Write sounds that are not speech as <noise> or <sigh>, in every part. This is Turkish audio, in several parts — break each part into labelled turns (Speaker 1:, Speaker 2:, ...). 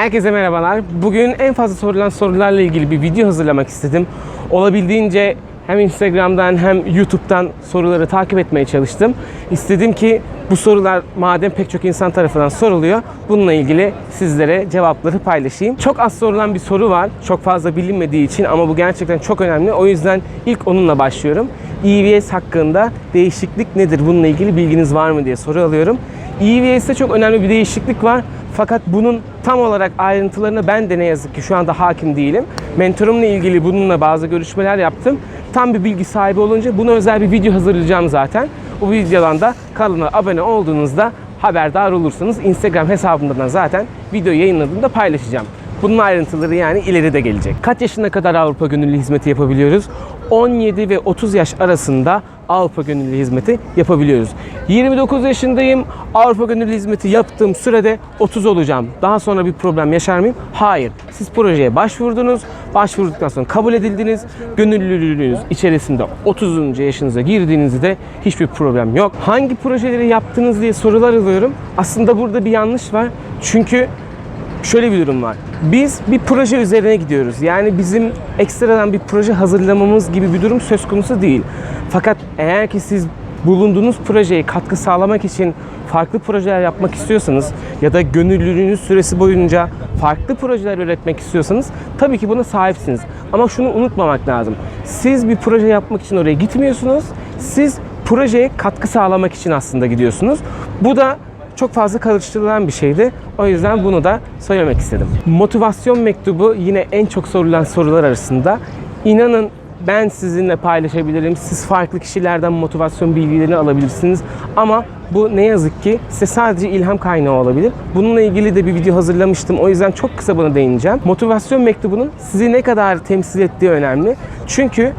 Speaker 1: Herkese merhabalar. Bugün en fazla sorulan sorularla ilgili bir video hazırlamak istedim. Olabildiğince hem Instagram'dan hem YouTube'dan soruları takip etmeye çalıştım. İstedim ki bu sorular madem pek çok insan tarafından soruluyor, bununla ilgili sizlere cevapları paylaşayım. Çok az sorulan bir soru var. Çok fazla bilinmediği için ama bu gerçekten çok önemli. O yüzden ilk onunla başlıyorum. EVS hakkında değişiklik nedir? Bununla ilgili bilginiz var mı diye soru alıyorum. EVS'te çok önemli bir değişiklik var. Fakat bunun tam olarak ayrıntılarına ben de ne yazık ki şu anda hakim değilim. Mentorumla ilgili bununla bazı görüşmeler yaptım. Tam bir bilgi sahibi olunca buna özel bir video hazırlayacağım zaten. Bu videodan da kanala abone olduğunuzda haberdar olursanız Instagram hesabımdan zaten video yayınladığımda paylaşacağım. Bunun ayrıntıları yani ileride gelecek. Kaç yaşına kadar Avrupa Gönüllü Hizmeti yapabiliyoruz? 17 ve 30 yaş arasında Avrupa Gönüllü Hizmeti yapabiliyoruz. 29 yaşındayım. Avrupa Gönüllü Hizmeti yaptığım sürede 30 olacağım. Daha sonra bir problem yaşar mıyım? Hayır. Siz projeye başvurdunuz. Başvurduktan sonra kabul edildiniz. Gönüllülüğünüz içerisinde 30. yaşınıza girdiğinizde hiçbir problem yok. Hangi projeleri yaptınız diye sorular alıyorum. Aslında burada bir yanlış var. Çünkü şöyle bir durum var. Biz bir proje üzerine gidiyoruz. Yani bizim ekstradan bir proje hazırlamamız gibi bir durum söz konusu değil. Fakat eğer ki siz bulunduğunuz projeye katkı sağlamak için farklı projeler yapmak istiyorsanız ya da gönüllülüğünüz süresi boyunca farklı projeler üretmek istiyorsanız tabii ki buna sahipsiniz. Ama şunu unutmamak lazım. Siz bir proje yapmak için oraya gitmiyorsunuz. Siz projeye katkı sağlamak için aslında gidiyorsunuz. Bu da çok fazla karıştırılan bir şeydi. O yüzden bunu da söylemek istedim. Motivasyon mektubu yine en çok sorulan sorular arasında. İnanın ben sizinle paylaşabilirim. Siz farklı kişilerden motivasyon bilgilerini alabilirsiniz. Ama bu ne yazık ki size sadece ilham kaynağı olabilir. Bununla ilgili de bir video hazırlamıştım. O yüzden çok kısa buna değineceğim. Motivasyon mektubunun sizi ne kadar temsil ettiği önemli. Çünkü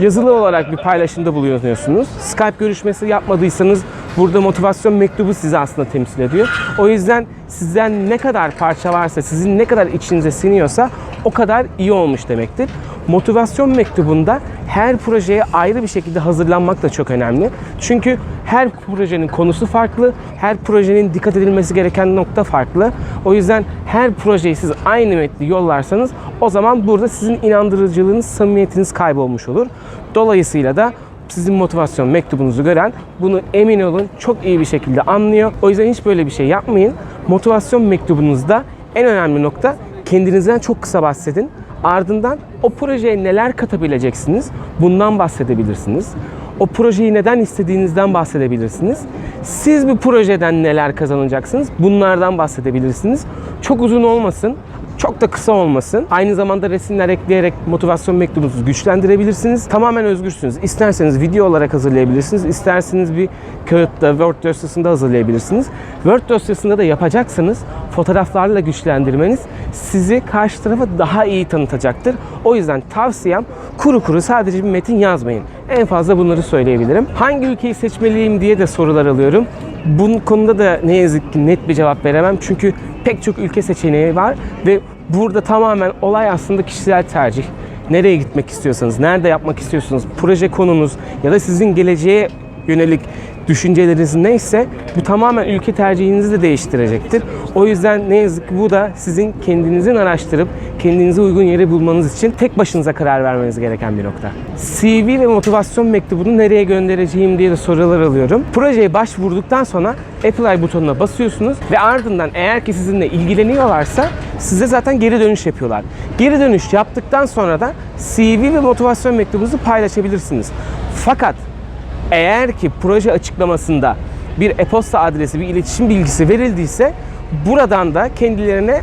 Speaker 1: yazılı olarak bir paylaşımda bulunuyorsunuz. Skype görüşmesi yapmadıysanız burada motivasyon mektubu sizi aslında temsil ediyor. O yüzden sizden ne kadar parça varsa, sizin ne kadar içinize siniyorsa o kadar iyi olmuş demektir. Motivasyon mektubunda her projeye ayrı bir şekilde hazırlanmak da çok önemli. Çünkü her projenin konusu farklı, her projenin dikkat edilmesi gereken nokta farklı. O yüzden her projeyi siz aynı metni yollarsanız o zaman burada sizin inandırıcılığınız, samimiyetiniz kaybolmuş olur. Dolayısıyla da sizin motivasyon mektubunuzu gören bunu emin olun çok iyi bir şekilde anlıyor. O yüzden hiç böyle bir şey yapmayın. Motivasyon mektubunuzda en önemli nokta kendinizden çok kısa bahsedin. Ardından o projeye neler katabileceksiniz bundan bahsedebilirsiniz. O projeyi neden istediğinizden bahsedebilirsiniz. Siz bu projeden neler kazanacaksınız bunlardan bahsedebilirsiniz. Çok uzun olmasın çok da kısa olmasın. Aynı zamanda resimler ekleyerek motivasyon mektubunuzu güçlendirebilirsiniz. Tamamen özgürsünüz. İsterseniz video olarak hazırlayabilirsiniz. İsterseniz bir kağıtta, Word dosyasında hazırlayabilirsiniz. Word dosyasında da yapacaksanız fotoğraflarla güçlendirmeniz sizi karşı tarafa daha iyi tanıtacaktır. O yüzden tavsiyem kuru kuru sadece bir metin yazmayın. En fazla bunları söyleyebilirim. Hangi ülkeyi seçmeliyim diye de sorular alıyorum. Bu konuda da ne yazık ki net bir cevap veremem. Çünkü pek çok ülke seçeneği var ve burada tamamen olay aslında kişisel tercih. Nereye gitmek istiyorsanız, nerede yapmak istiyorsunuz, proje konunuz ya da sizin geleceğe yönelik düşünceleriniz neyse bu tamamen ülke tercihinizi de değiştirecektir. O yüzden ne yazık ki bu da sizin kendinizin araştırıp kendinize uygun yeri bulmanız için tek başınıza karar vermeniz gereken bir nokta. CV ve motivasyon mektubunu nereye göndereceğim diye de sorular alıyorum. Projeye başvurduktan sonra apply butonuna basıyorsunuz ve ardından eğer ki sizinle ilgileniyorlarsa size zaten geri dönüş yapıyorlar. Geri dönüş yaptıktan sonra da CV ve motivasyon mektubunuzu paylaşabilirsiniz. Fakat eğer ki proje açıklamasında bir e-posta adresi, bir iletişim bilgisi verildiyse buradan da kendilerine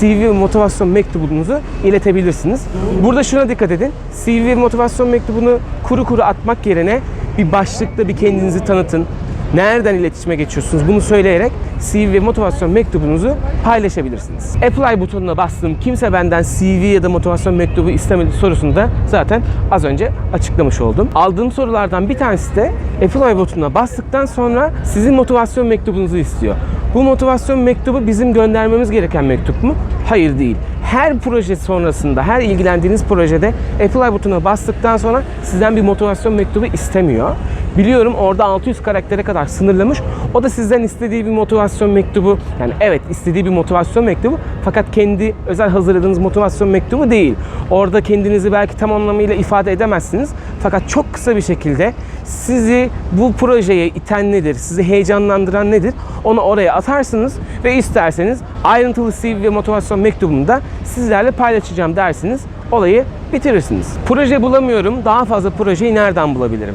Speaker 1: CV ve motivasyon mektubunuzu iletebilirsiniz. Burada şuna dikkat edin. CV ve motivasyon mektubunu kuru kuru atmak yerine bir başlıkta bir kendinizi tanıtın. Nereden iletişime geçiyorsunuz bunu söyleyerek CV ve motivasyon mektubunuzu paylaşabilirsiniz. Apply butonuna bastım. Kimse benden CV ya da motivasyon mektubu istemedi sorusunu da zaten az önce açıklamış oldum. Aldığım sorulardan bir tanesi de Apply butonuna bastıktan sonra sizin motivasyon mektubunuzu istiyor. Bu motivasyon mektubu bizim göndermemiz gereken mektup mu? Hayır değil. Her proje sonrasında, her ilgilendiğiniz projede Apply butonuna bastıktan sonra sizden bir motivasyon mektubu istemiyor. Biliyorum orada 600 karaktere kadar sınırlamış. O da sizden istediği bir motivasyon mektubu. Yani evet istediği bir motivasyon mektubu fakat kendi özel hazırladığınız motivasyon mektubu değil. Orada kendinizi belki tam anlamıyla ifade edemezsiniz. Fakat çok kısa bir şekilde sizi bu projeye iten nedir, sizi heyecanlandıran nedir onu oraya atarsınız ve isterseniz ayrıntılı CV ve motivasyon mektubunu da sizlerle paylaşacağım dersiniz. Olayı bitirirsiniz. Proje bulamıyorum. Daha fazla projeyi nereden bulabilirim?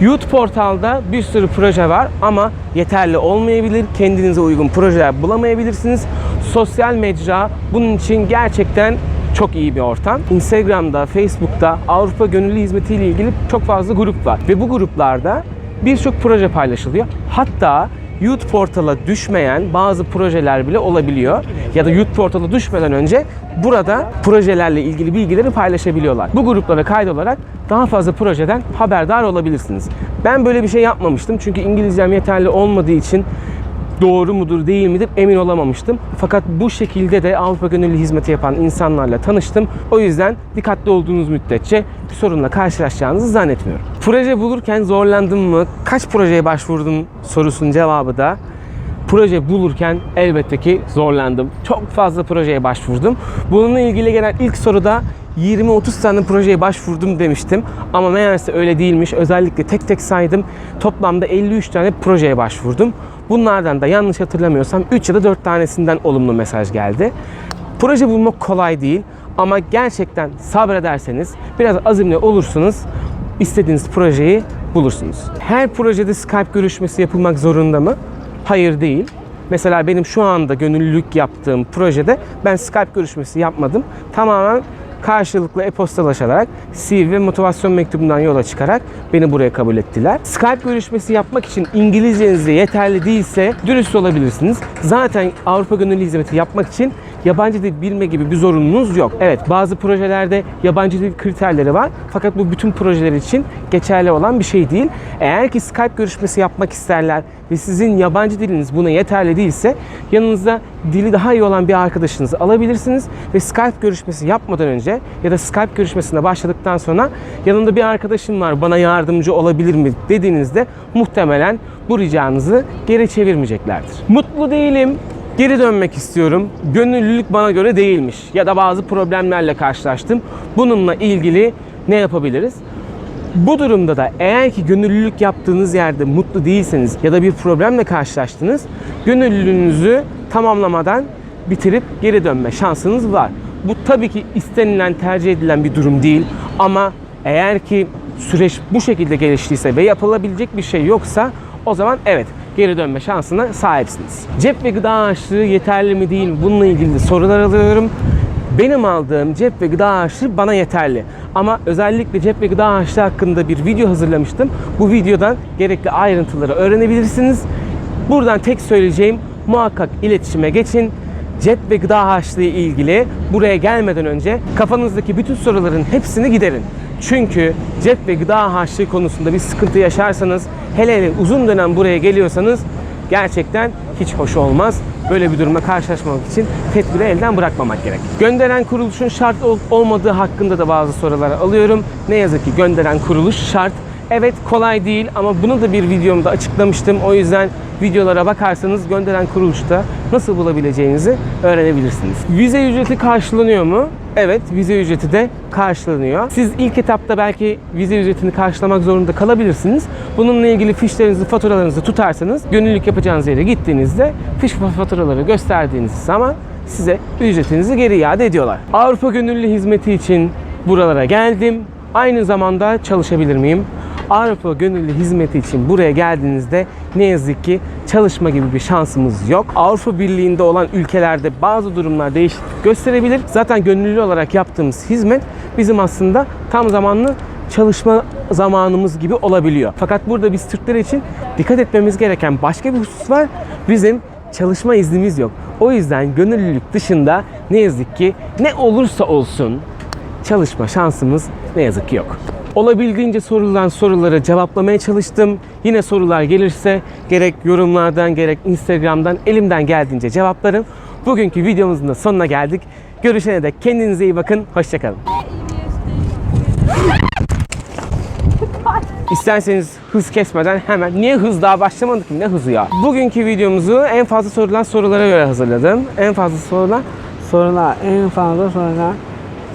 Speaker 1: Youth Portal'da bir sürü proje var ama yeterli olmayabilir. Kendinize uygun projeler bulamayabilirsiniz. Sosyal mecra bunun için gerçekten çok iyi bir ortam. Instagram'da, Facebook'ta Avrupa Gönüllü Hizmeti ile ilgili çok fazla grup var. Ve bu gruplarda birçok proje paylaşılıyor. Hatta Youth Portal'a düşmeyen bazı projeler bile olabiliyor. Ya da Youth Portal'a düşmeden önce burada projelerle ilgili bilgileri paylaşabiliyorlar. Bu gruplara kaydolarak daha fazla projeden haberdar olabilirsiniz. Ben böyle bir şey yapmamıştım çünkü İngilizcem yeterli olmadığı için doğru mudur değil midir emin olamamıştım. Fakat bu şekilde de Avrupa Gönüllü Hizmeti yapan insanlarla tanıştım. O yüzden dikkatli olduğunuz müddetçe bir sorunla karşılaşacağınızı zannetmiyorum. Proje bulurken zorlandın mı? Kaç projeye başvurdun sorusunun cevabı da proje bulurken elbette ki zorlandım. Çok fazla projeye başvurdum. Bununla ilgili gelen ilk soruda 20-30 tane projeye başvurdum demiştim. Ama meğerse öyle değilmiş. Özellikle tek tek saydım. Toplamda 53 tane projeye başvurdum. Bunlardan da yanlış hatırlamıyorsam 3 ya da 4 tanesinden olumlu mesaj geldi. Proje bulmak kolay değil ama gerçekten sabrederseniz, biraz azimli olursunuz, istediğiniz projeyi bulursunuz. Her projede Skype görüşmesi yapılmak zorunda mı? Hayır değil. Mesela benim şu anda gönüllülük yaptığım projede ben Skype görüşmesi yapmadım. Tamamen karşılıklı e-postalaşarak CV ve motivasyon mektubundan yola çıkarak beni buraya kabul ettiler. Skype görüşmesi yapmak için İngilizceniz yeterli değilse dürüst olabilirsiniz. Zaten Avrupa Gönüllü Hizmeti yapmak için yabancı dil bilme gibi bir zorunluluğunuz yok. Evet bazı projelerde yabancı dil kriterleri var fakat bu bütün projeler için geçerli olan bir şey değil. Eğer ki Skype görüşmesi yapmak isterler ve sizin yabancı diliniz buna yeterli değilse yanınızda dili daha iyi olan bir arkadaşınızı alabilirsiniz ve Skype görüşmesi yapmadan önce ya da Skype görüşmesine başladıktan sonra yanımda bir arkadaşım var bana yardımcı olabilir mi dediğinizde muhtemelen bu ricanızı geri çevirmeyeceklerdir. Mutlu değilim geri dönmek istiyorum. Gönüllülük bana göre değilmiş ya da bazı problemlerle karşılaştım. Bununla ilgili ne yapabiliriz? Bu durumda da eğer ki gönüllülük yaptığınız yerde mutlu değilseniz ya da bir problemle karşılaştınız, gönüllülüğünüzü tamamlamadan bitirip geri dönme şansınız var. Bu tabii ki istenilen, tercih edilen bir durum değil ama eğer ki süreç bu şekilde geliştiyse ve yapılabilecek bir şey yoksa o zaman evet geri dönme şansına sahipsiniz. Cep ve gıda harçlığı yeterli mi değil mi? Bununla ilgili sorular alıyorum. Benim aldığım cep ve gıda harçlığı bana yeterli. Ama özellikle cep ve gıda harçlığı hakkında bir video hazırlamıştım. Bu videodan gerekli ayrıntıları öğrenebilirsiniz. Buradan tek söyleyeceğim muhakkak iletişime geçin. Cep ve gıda harçlığı ilgili buraya gelmeden önce kafanızdaki bütün soruların hepsini giderin. Çünkü cep ve gıda harçlığı konusunda bir sıkıntı yaşarsanız, hele hele uzun dönem buraya geliyorsanız gerçekten hiç hoş olmaz. Böyle bir duruma karşılaşmamak için tedbiri elden bırakmamak gerek. Gönderen kuruluşun şart olup olmadığı hakkında da bazı sorular alıyorum. Ne yazık ki gönderen kuruluş şart. Evet kolay değil ama bunu da bir videomda açıklamıştım. O yüzden videolara bakarsanız gönderen kuruluşta nasıl bulabileceğinizi öğrenebilirsiniz. Vize ücreti karşılanıyor mu? Evet, vize ücreti de karşılanıyor. Siz ilk etapta belki vize ücretini karşılamak zorunda kalabilirsiniz. Bununla ilgili fişlerinizi, faturalarınızı tutarsanız gönüllülük yapacağınız yere gittiğinizde fiş ve faturaları gösterdiğiniz zaman size ücretinizi geri iade ediyorlar. Avrupa Gönüllü Hizmeti için buralara geldim. Aynı zamanda çalışabilir miyim? Avrupa Gönüllü Hizmeti için buraya geldiğinizde ne yazık ki çalışma gibi bir şansımız yok. Avrupa Birliği'nde olan ülkelerde bazı durumlar değişiklik gösterebilir. Zaten gönüllü olarak yaptığımız hizmet bizim aslında tam zamanlı çalışma zamanımız gibi olabiliyor. Fakat burada biz Türkler için dikkat etmemiz gereken başka bir husus var. Bizim çalışma iznimiz yok. O yüzden gönüllülük dışında ne yazık ki ne olursa olsun çalışma şansımız ne yazık ki yok. Olabildiğince sorulan soruları cevaplamaya çalıştım. Yine sorular gelirse gerek yorumlardan gerek Instagram'dan elimden geldiğince cevaplarım. Bugünkü videomuzun da sonuna geldik. Görüşene dek kendinize iyi bakın. Hoşçakalın. <laughs> İsterseniz hız kesmeden hemen niye hız daha başlamadık mı? Ne hızı ya? Bugünkü videomuzu en fazla sorulan sorulara göre hazırladım. En fazla sorulan sorular, en fazla sorular.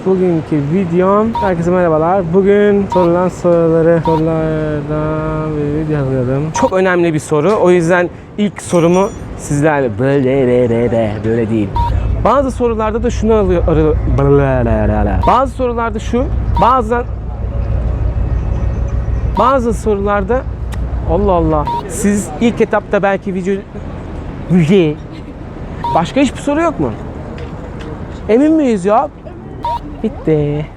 Speaker 1: Bugünkü videom Herkese merhabalar. Bugün sorulan soruları sorulardan bir video hazırladım. Çok önemli bir soru. O yüzden ilk sorumu sizlerle böyle böyle böyle değil. Bazı sorularda da şunu alıyor. Bazı sorularda şu, bazen bazı sorularda Allah Allah. Siz ilk etapta belki video. Başka hiçbir soru yok mu? Emin miyiz ya? 見て。